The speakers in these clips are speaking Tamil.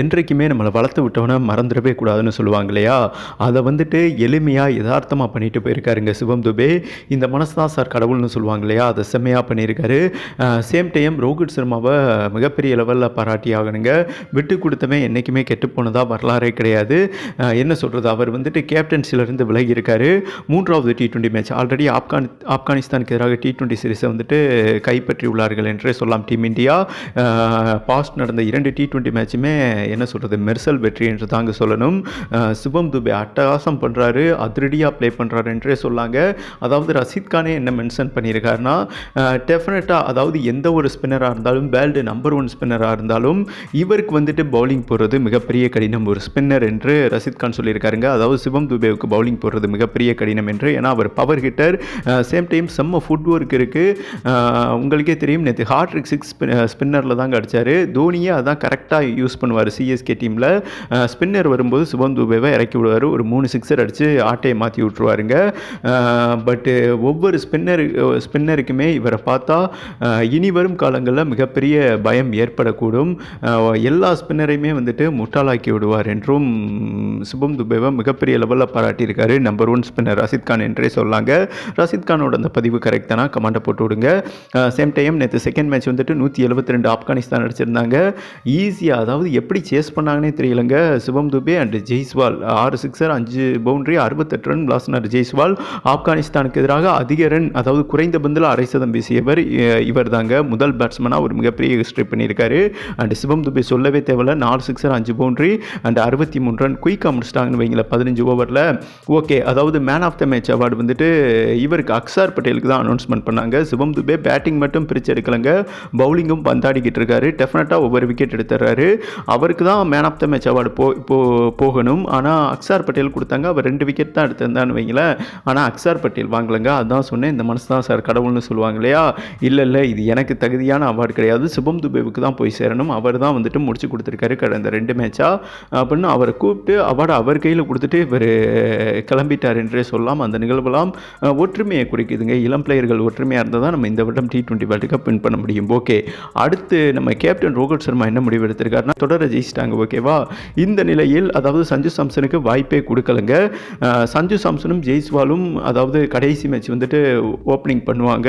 என்றைக்குமே நம்மளை வளர்த்து விட்டவனை மறந்துடவே கூடாதுன்னு சொல்லுவாங்க இல்லையா? அதை வந்துட்டு எளிமையாக யதார்த்தமாக பண்ணிட்டு போயிருக்காருங்க சிவம் துபே. இந்த மனசு தான் சார் கடவுள்னு சொல்லுவாங்க இல்லையா? அதை செம்மையாக பண்ணியிருக்காரு. சேம் டைம் ரோஹித் சர்மாவை மிகப்பெரிய லெவலில் பாராட்டி ஆகணுங்க. விட்டு கொடுத்தவன் என்றைக்குமே கெட்டு போனதாக வரலாறே கிடையாது. என்ன சொல்கிறது அவர் வந்துட்டு கேப்டன்சிலிருந்து விலகி இருக்காரு மூன்றாவது T twenty match already Afghani ஆப்கானிஸ்தானுக்கு எதிராக டி டுவெண்ட்டி சீரிஸை வந்துட்டு கைப்பற்றி உள்ளார்கள் என்றே சொல்லலாம் டீம் இந்தியா பாஸ்ட் நடந்த இரண்டு டி டுவெண்ட்டி மேட்சுமே என்ன சொல்கிறது மெர்சல் வெற்றி என்று தாங்க சொல்லணும். சிவம் துபே அட்டகாசம் பண்ணுறாரு அதிரடியாக ப்ளே பண்ணுறாரு என்றே சொல்லாங்க. அதாவது ரஷீத் கானே என்ன மென்ஷன் பண்ணியிருக்காருன்னா டெஃபினட்டாக அதாவது எந்த ஒரு ஸ்பின்னராக இருந்தாலும் வேர்ல்டு நம்பர் ஒன் ஸ்பின்னராக இருந்தாலும் இவருக்கு வந்துட்டு பவுலிங் போடுறது மிகப்பெரிய கடினம். ஒரு ஸ்பின்னர் என்று ரஷீத் கான் சொல்லியிருக்காருங்க. அதாவது சிவம் துபேவுக்கு பவுலிங் போடுறது மிகப்பெரிய கடினம் என்று. ஏன்னா அவர் பவர் ஹிட்டர் சேம் டைம் செம்ம ஃபுட் ஒர்க் இருக்குது உங்களுக்கே தெரியும் நேற்று ஹார்ட்ரிக் சிக்ஸ் ஸ்பின்னரில் தாங்க அடித்தார் தோனியே அதான் கரெக்டாக யூஸ் பண்ணுவார் சிஎஸ்கே டீமில் ஸ்பின்னர் வரும்போது சுபம் துபேவை இறக்கி விடுவார். ஒரு மூணு சிக்ஸர் அடித்து ஆட்டையை மாற்றி விட்ருவாருங்க பட்டு ஒவ்வொரு ஸ்பின்னர் ஸ்பின்னருக்குமே இவரை பார்த்தா இனி வரும் காலங்களில் மிகப்பெரிய பயம் ஏற்படக்கூடும். எல்லா ஸ்பின்னரையுமே வந்துட்டு முட்டாளாக்கி விடுவார் என்றும் சுபம் துபேவை மிகப்பெரிய லெவலில் பாராட்டியிருக்காரு number one spinner Rashid Khan என்றே சொல்லாங்க. ரஷீத் கானோட அந்த பதிவு கரெக்ட் தானா? கமாண்டை போட்டு விடுங்க. சேம் டைம் நேற்று செகண்ட் மேட்ச் வந்துட்டு நூற்றி எழுபத்தி ரெண்டு ஆப்கானிஸ்தான் அடிச்சிருந்தாங்க. ஈஸியாக அதாவது எப்படி சேஸ் பண்ணாங்கன்னே தெரியலங்க. சிவம் துபே அண்ட் ஜெய்ஸ்வால். ஆறு சிக்ஸர் அஞ்சு பவுண்டரி அறுபத்தெட்டு ரன் பிளாஸ்னர் ஜெய்ஸ்வால். ஆப்கானிஸ்தானுக்கு எதிராக அதிக ரன் அதாவது குறைந்த பந்தில் அரை சதம் வீசியவர் இவர் தாங்க முதல் பேட்ஸ்மனாக ஒரு மிகப்பெரிய ஹிஸ்ட்ரி பண்ணியிருக்காரு. அண்ட் சிவம் துபே சொல்லவே தேவையில்ல. நாலு சிக்ஸர் அஞ்சு பவுண்டரி அண்ட் அறுபத்தி மூணு ரன் குயிக்காக முடிச்சிட்டாங்கன்னு வைங்களேன். பதினஞ்சு ஓவரில் ஓகே அதாவது man of the match award வந்துட்டு இவருக்கு அக்ஸார் பட்டேலுக்கு தான் அனௌன்ஸ்மெண்ட் பண்ணாங்க. சிவம் துபே பேட்டிங் மட்டும் பிரித்து எடுக்கலங்க. பவுலிங்கும் பந்தாடிக்கிட்டு இருக்காரு. டெஃபினட்டாக ஒவ்வொரு விக்கெட் எடுத்துறாரு அவர் அவருக்கு தான் man of the match award போ போ போகணும். ஆனால் அக்ஸார் பட்டேல் கொடுத்தாங்க. அவர் ரெண்டு விக்கெட் தான் எடுத்திருந்தான்னு வைங்களேன். ஆனால் அக்ஸார் பட்டேல் வாங்கலைங்க. அதான் சொன்னேன் இந்த மனசு தான் சார் கடவுள்னு சொல்லுவாங்க இல்லையா? இல்லை இல்லை இது எனக்கு தகுதியான அவார்டு கிடையாது. சுபம் துபேவுக்கு தான் போய் சேரணும். அவர் தான் வந்துட்டு முடிச்சு கொடுத்துருக்காரு கடந்த ரெண்டு மேட்சாக அப்படின்னு அவரை கூப்பிட்டு அவார்டு அவர் கையில் கொடுத்துட்டு இவர் கிளம்பிட்டார் என்றே சொல்லலாம் அந்த நிகழ்வெல்லாம் ஒற்றுமையை குறிக்குதுங்க. இளம் பிளேயர்கள் ஒற்றுமையாக இருந்தால் தான் நம்ம இந்த வருடம் T twenty world cup win பண்ண முடியும். ஓகே அடுத்து நம்ம கேப்டன் ரோஹித் சர்மா என்ன முடிவு எடுத்திருக்காருன்னா தொடர ஜெயிச்சிட்டாங்க ஓகேவா இந்த நிலையில் அதாவது சஞ்சு சாம்சனுக்கு வாய்ப்பே கொடுக்கலங்க. சஞ்சு சாம்சனும் ஜெய்ஸ்வாலும் அதாவது கடைசி மேட்ச் வந்துட்டு ஓப்பனிங் பண்ணுவாங்க.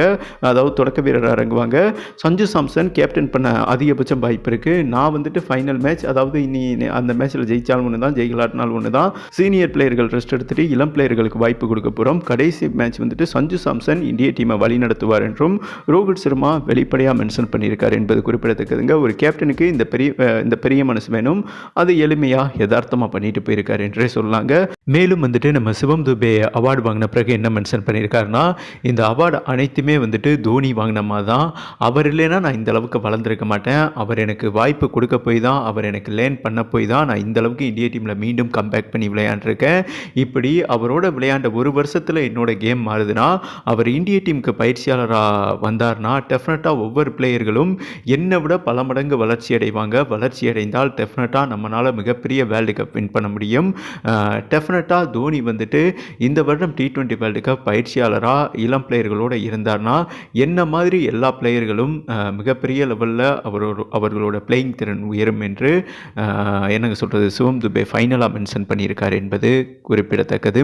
அதாவது தொடக்க வீரர் இறங்குவாங்க. சஞ்சு சாம்சன் கேப்டன் பண்ண அதிகபட்சம் வாய்ப்பு இருக்குது நான் வந்துட்டு ஃபைனல் மேட்ச் அதாவது இனி அந்த மேட்ச்சில் ஜெயிச்சாலும் ஒன்று தான் ஜெயிக்கலாட்டினாலும் ஒன்று தான் சீனியர் பிளேயர்கள் ரெஸ்ட் எடுத்துகிட்டு இளம் பிளேயர்களுக்கு வாய்ப்பு கொடுக்க போகிறோம் கடைசி மேட்ச் வந்துட்டு சஞ்சு சாம்சன் இந்திய டீமை வழி நடத்துவார் என்றும் ரோஹித் சர்மா வெளிப்படையாக மென்ஷன் பண்ணியிருக்கார் என்பது குறிப்பிடத்தக்கதுங்க. ஒரு கேப்டனுக்கு இந்த பெரிய இந்த பெரிய மனசு வேணும். அது எளிமையாக யதார்த்தமாக பண்ணிட்டு போயிருக்காரு என்றே சொல்லாங்க. மேலும் வந்துட்டு நம்ம சிவம் துபே அவார்டு வாங்கின பிறகு என்ன மென்ஷன் பண்ணியிருக்காருன்னா இந்த அவார்டு அனைத்துமே வந்துட்டு தோனி வாங்கின மாதிரி தான். அவர் இல்லைன்னா நான் இந்த அளவுக்கு வளர்ந்துருக்க மாட்டேன். அவர் எனக்கு வாய்ப்பு கொடுக்க போய் தான் அவர் எனக்கு லேர்ன் பண்ண போய் தான் நான் இந்த அளவுக்கு இந்திய டீமில் மீண்டும் கம்பேக் பண்ணி விளையாண்டுருக்கேன். இப்படி அவரோட விளையாண்ட ஒரு வருஷத்தில் என்னோட கேம் மாறுதுன்னா அவர் இந்திய டீமுக்கு பயிற்சியாளராக வந்தார்னா டெஃபினட்டாக ஒவ்வொரு பிளேயர்களும் என்னை விட பல மடங்கு வளர்ச்சி அடைவாங்க வளர்ச்சி அடைந்தால் டெஃபினட்டாக நம்மளால் மிகப்பெரிய வேர்ல்டு கப் வின் பண்ண முடியும். டெஃபினட்டாக தோனி வந்துட்டு இந்த வருடம் டி ட்வெண்ட்டி வேர்ல்டு கப் பயிற்சியாளராக இளம் பிளேயர்களோடு இருந்தார்னா என்ன மாதிரி எல்லா பிளேயர்களும் மிகப்பெரிய லெவலில் அவரோட அவர்களோட பிளேயிங் திறன் உயரும் என்று என்னங்க சொல்கிறது சிவம் துபே ஃபைனலாக மென்ஷன் பண்ணியிருக்கார் என்பது குறிப்பிடத்தக்கது.